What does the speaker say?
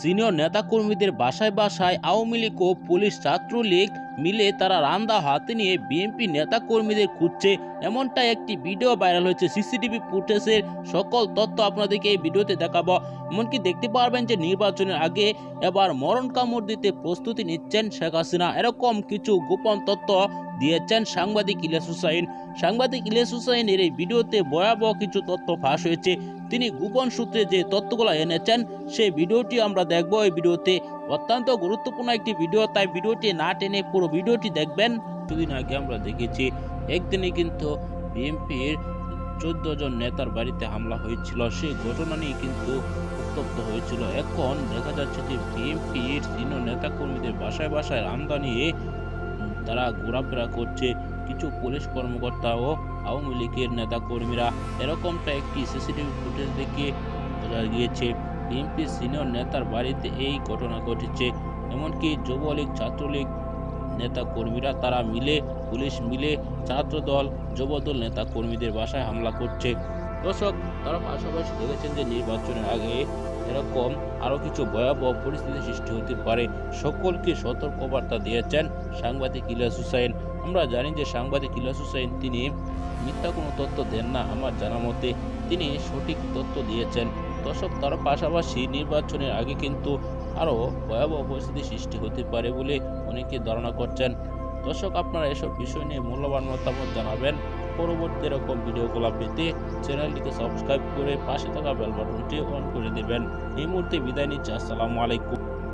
Senior নেতাকর্মীদের বাসায় বাসায় আওয়ামী লীগ ও পুলিশ ছাত্রলীগ মিলে তারা রান্দা হাতে নিয়ে বিএনপি নেতাকর্মীদের খুঁজছে। এমনটা একটি ভিডিও ভাইরাল হয়েছে। সিসিটিভি ফুটেজের সকল তথ্য আপনাদেরকে এই ভিডিওতে দেখাবো। এমনকি দেখতে পারবেন যে নির্বাচনের আগে এবার মরণ কামড় দিতে প্রস্তুতি নিচ্ছেন শেখ হাসিনা। এরকম কিছু গোপন তথ্য দিয়েছেন সাংবাদিক ইলিয়াস হুসাইন। সাংবাদিক ইলিয়াস হুসাইনের এই ভিডিওতে ভয়াবহ কিছু তথ্য ফাঁস হয়েছে। তিনি গোপন সূত্রে যে তথ্যগুলো এনেছেন, সেই ভিডিওটি আমরা দেখব। এই ভিডিওতে অত্যন্ত গুরুত্বপূর্ণ একটি ভিডিও, তাই ভিডিওটি না টেনে পুরো ভিডিওটি দেখবেন। দুদিন আগে আমরা দেখেছি, একদিনে কিন্তু বিএনপির চোদ্দ জন নেতার বাড়িতে হামলা হয়েছিল। সেই ঘটনা নিয়ে কিন্তু উত্তপ্ত হয়েছিল। এখন দেখা যাচ্ছে যে বিএনপির সিনিয়র নেতাকর্মীদের বাসায় বাসায় রামদা নিয়ে তারা ঘোরাফেরা করছে। কিছু পুলিশ কর্মকর্তা ও আওয়ামী লীগের নেতাকর্মীরা এরকমটা একটি সিসিটিভি ফুটেজ দেখে বোঝা গিয়েছে, বিএনপি সিনিয়র নেতার বাড়িতে এই ঘটনা ঘটেছে। এমনকি যুবলীগ, ছাত্রলীগ নেতা কর্মীরা তারা মিলে, পুলিশ মিলে ছাত্রদল, যুবদল নেতা কর্মীদের বাসায় হামলা করছে। দর্শক, তারা পাশাপাশি দেখেছেন যে নির্বাচনের আগে এরকম আরও কিছু ভয়াবহ পরিস্থিতি সৃষ্টি হতে পারে। সকলকে সতর্কবার্তা দিয়েছেন সাংবাদিক ইলিয়াস হুসাইন। আমরা জানি যে সাংবাদিক ইলিয়াস হুসাইন তিনি মিথ্যা কোনো তথ্য দেন না আমার জানা মতে। তিনি সঠিক তথ্য দিয়েছেন। দর্শক, তার পাশাপাশি নির্বাচনের আগে কিন্তু আরও ভয়াবহ পরিস্থিতি সৃষ্টি হতে পারে বলে অনেকে ধারণা করছেন। দর্শক, আপনারা এসব বিষয় নিয়ে মূল্যবান মতামত জানাবেন। পরবর্তী এরকম ভিডিওগুলো পেতে চ্যানেলটিকে সাবস্ক্রাইব করে পাশে থাকা বেল বাটনটি অন করে দেবেন। এই মুহূর্তে বিদায় নিচ্ছি। আসসালামু আলাইকুম।